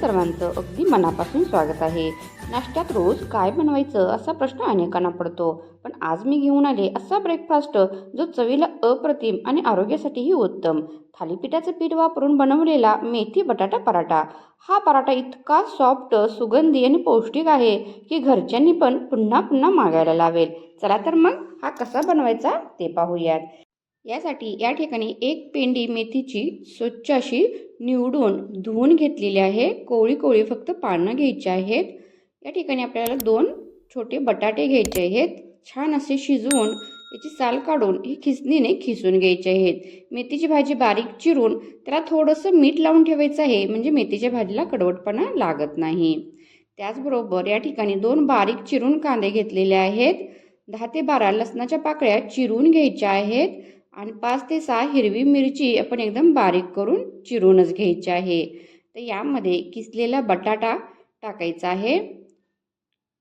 सर्वांचं अगदी मनापासून स्वागत आहे. नाश्त्यात रोज काय बनवायचं असा प्रश्न अनेकांना पडतो. पण आज मी घेऊन आले असा ब्रेकफास्ट जो चवीला अप्रतिम आणि आरोग्यासाठीही उत्तम. थालीपीठाचं पीठ वापरून बनवलेला मेथी बटाटा पराठा. हा पराठा इतका सॉफ्ट सुगंधी आणि पौष्टिक आहे की घरच्यांनी पण पुन्हा पुन्हा मागायला लावेल. चला तर मग हा कसा बनवायचा ते पाहूयात. यासाठी या ठिकाणी एक पेंडी मेथीची स्वच्छ अशी निवडून धुवून घेतलेली आहे. कोळी कोळी फक्त पानं घ्यायची आहेत. या ठिकाणी आपल्याला दोन छोटे बटाटे घ्यायचे आहेत. छान असे शिजवून याची साल काढून ही खिसणीने खिसून घ्यायचे आहेत. मेथीची भाजी बारीक चिरून त्याला थोडंसं मीठ लावून ठेवायचं आहे. म्हणजे मेथीच्या भाजीला कडवटपणा लागत नाही. त्याचबरोबर या ठिकाणी दोन बारीक चिरून कांदे घेतलेले आहेत. दहा ते बारा लसणाच्या पाकळ्या चिरून घ्यायच्या आहेत. आणि पाच ते सहा हिरवी मिरची आपण एकदम बारीक करून चिरूनच घ्यायची आहे. तर यामध्ये किसलेला बटाटा टाकायचा आहे.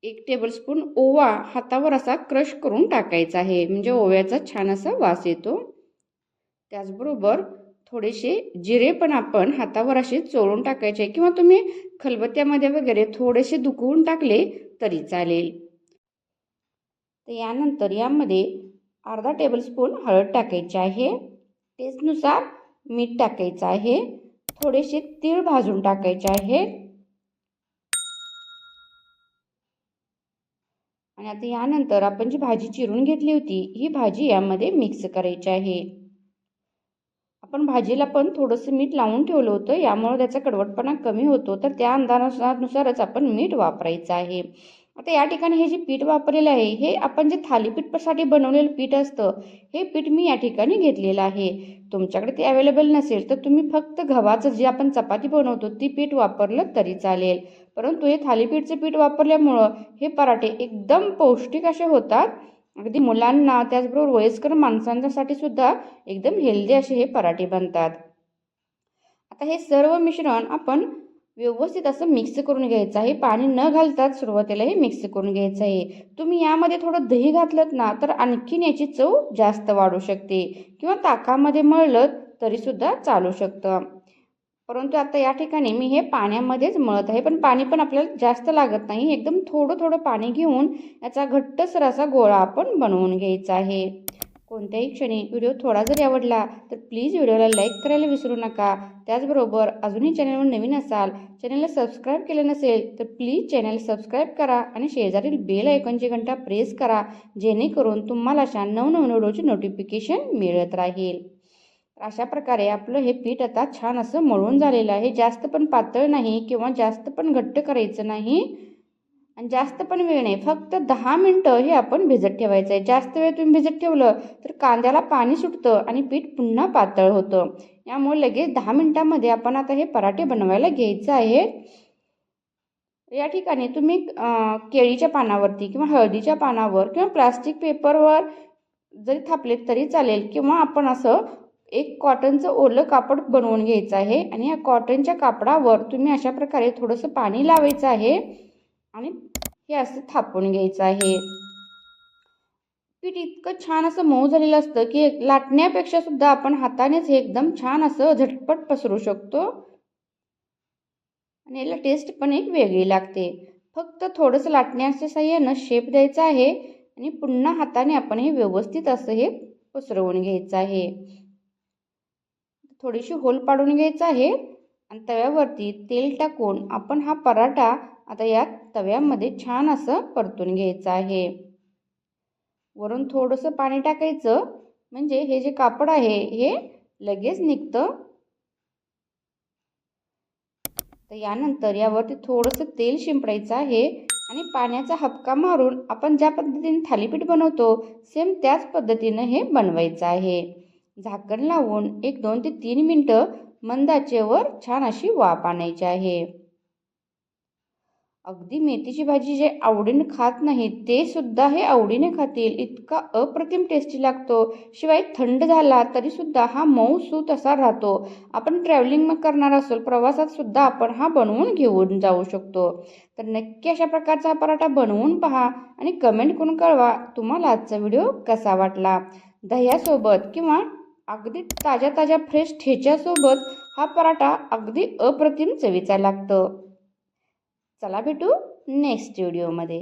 एक टेबलस्पून ओवा हातावर असा क्रश करून टाकायचा आहे. म्हणजे ओव्याचा छान असा वास येतो. त्याचबरोबर थोडेसे जिरे पण आपण हातावर असे चोळून टाकायचे किंवा तुम्ही खलबत्त्यामध्ये वगैरे थोडेसे दुखवून टाकले तरी चालेल. तर यानंतर यामध्ये अर्धा टेबलस्पून हळद टाकायची आहे. टेस्टनुसार मीठ टाकायचं आहे. थोडेसे तीळ भाजून टाकायचे आहे. आणि आता यानंतर आपण जी भाजी चिरून घेतली होती ही भाजी यामध्ये मिक्स करायची आहे. आपण भाजीला पण थोडंसं मीठ लावून ठेवलं होतं. यामुळे त्याचा कडवटपणा कमी होतो. तर त्या अंदाजानुसारच आपण मीठ वापरायचं आहे. आता या ठिकाणी हे जे पीठ वापरलेलं आहे हे आपण जे थालीपीठसाठी बनवलेलं पीठ असतं हे पीठ मी या ठिकाणी घेतलेलं आहे. तुमच्याकडे ते अवेलेबल नसेल तर तुम्ही फक्त गव्हाचं जे आपण चपाती बनवतो ती पीठ वापरलं तरी चालेल. परंतु हे थालीपीठचं पीठ वापरल्यामुळं हे पराठे एकदम पौष्टिक असे होतात. अगदी मुलांना त्याचबरोबर वयस्कर माणसांसाठी सुद्धा एकदम हेल्दी असे हे पराठे बनतात. आता हे सर्व मिश्रण आपण व्यवस्थित असं मिक्स करून घ्यायचं आहे. पाणी न घालताच सुरुवातीला हे मिक्स करून घ्यायचं आहे. तुम्ही यामध्ये थोडं दही घातलं ना तर आणखीन याची चव जास्त वाढू शकते. किंवा ताकामध्ये मळलं तरीसुद्धा चालू शकतं. परंतु आता या ठिकाणी मी हे पाण्यामध्येच मळत आहे. पण पाणी पण आपल्याला जास्त लागत नाही. एकदम थोडं थोडं पाणी घेऊन याचा घट्टसर असा गोळा आपण बनवून घ्यायचा आहे. कोणत्याही क्षणी व्हिडिओ थोडा जरी आवडला तर प्लीज व्हिडिओला लाईक करायला विसरू नका. त्याचबरोबर अजूनही चॅनलवर नवीन असाल चॅनलला सबस्क्राईब केलं नसेल तर प्लीज चॅनल सबस्क्राईब करा आणि शेजारील बेल आयकॉनची घंटा प्रेस करा जेणेकरून तुम्हाला अशा नवनवीन व्हिडिओचे नोटिफिकेशन मिळत राहील. अशा प्रकारे आपलं हे पीठ आता छान असं मळून झालेलं आहे. जास्त पण पातळ नाही किंवा जास्त पण घट्ट करायचं नाही. आणि जास्त पण वेळ नाही. फक्त दहा मिनटं हे आपण भिजत ठेवायचं आहे. जास्त वेळ तुम्ही भिजत ठेवलं तर कांद्याला पाणी सुटतं आणि पीठ पुन्हा पातळ होतं. यामुळे लगेच दहा मिनटामध्ये आपण आता हे पराठे बनवायला घ्यायचं आहे. या ठिकाणी तुम्ही केळीच्या पानावरती किंवा हळदीच्या पानावर किंवा प्लास्टिक पेपरवर जरी थापले तरी चालेल. किंवा आपण असं एक कॉटनचं ओलं कापड बनवून घ्यायचं आहे. आणि या कॉटनच्या कापडावर तुम्ही अशा प्रकारे थोडंसं पाणी लावायचं आहे. आणि हे असं थापून घ्यायचं आहे. पीठ इतकं छान असं मऊ झालेलं असतं की लाटण्यापेक्षा सुद्धा आपण हातानेच हे एकदम छान असं झटपट पसरू शकतो. आणि याला टेस्ट पण एक वेगळी लागते. फक्त थोडंसं लाटण्याच्या साह्यानं शेप द्यायचा आहे आणि पुन्हा हाताने आपण हे व्यवस्थित असं हे पसरवून घ्यायचं आहे. थोडीशी होल पाडून घ्यायचं आहे. आणि तव्यावरती तेल टाकून आपण हा पराठा आता यात तव्यामध्ये छान असं परतून घ्यायचं आहे. वरून थोडंसं पाणी टाकायचं. म्हणजे हे जे कापड आहे हे लगेच निघतं. तर यानंतर यावरती थोडंसं तेल शिंपडायचं आहे आणि पाण्याचा हपका मारून आपण ज्या पद्धतीने थालीपीठ बनवतो सेम त्याच पद्धतीनं हे बनवायचं आहे. झाकण लावून एक दोन ते तीन मिनटं मंदाचेवर छान अशी वाफ आणायची आहे. अगदी मेथीची भाजी जे आवडीने खात नाही ते सुद्धा हे आवडीने खातील. इतका अप्रतिम टेस्टी लागतो. शिवाय थंड झाला तरी सुद्धा हा मऊ सूत असा राहतो. आपण ट्रॅव्हलिंग करणार असेल प्रवासात सुद्धा आपण हा बनवून घेऊन जाऊ शकतो. तर नक्की अशा प्रकारचा पराठा बनवून पहा आणि कमेंट करून कळवा तुम्हाला आजचा व्हिडिओ कसा वाटला. दह्यासोबत किंवा अगदी ताज्या ताज्या फ्रेश ठेच्यासोबत हा पराठा अगदी अप्रतिम चवीचा लागतो. चला भेटू नेक्स्ट व्हिडिओमध्ये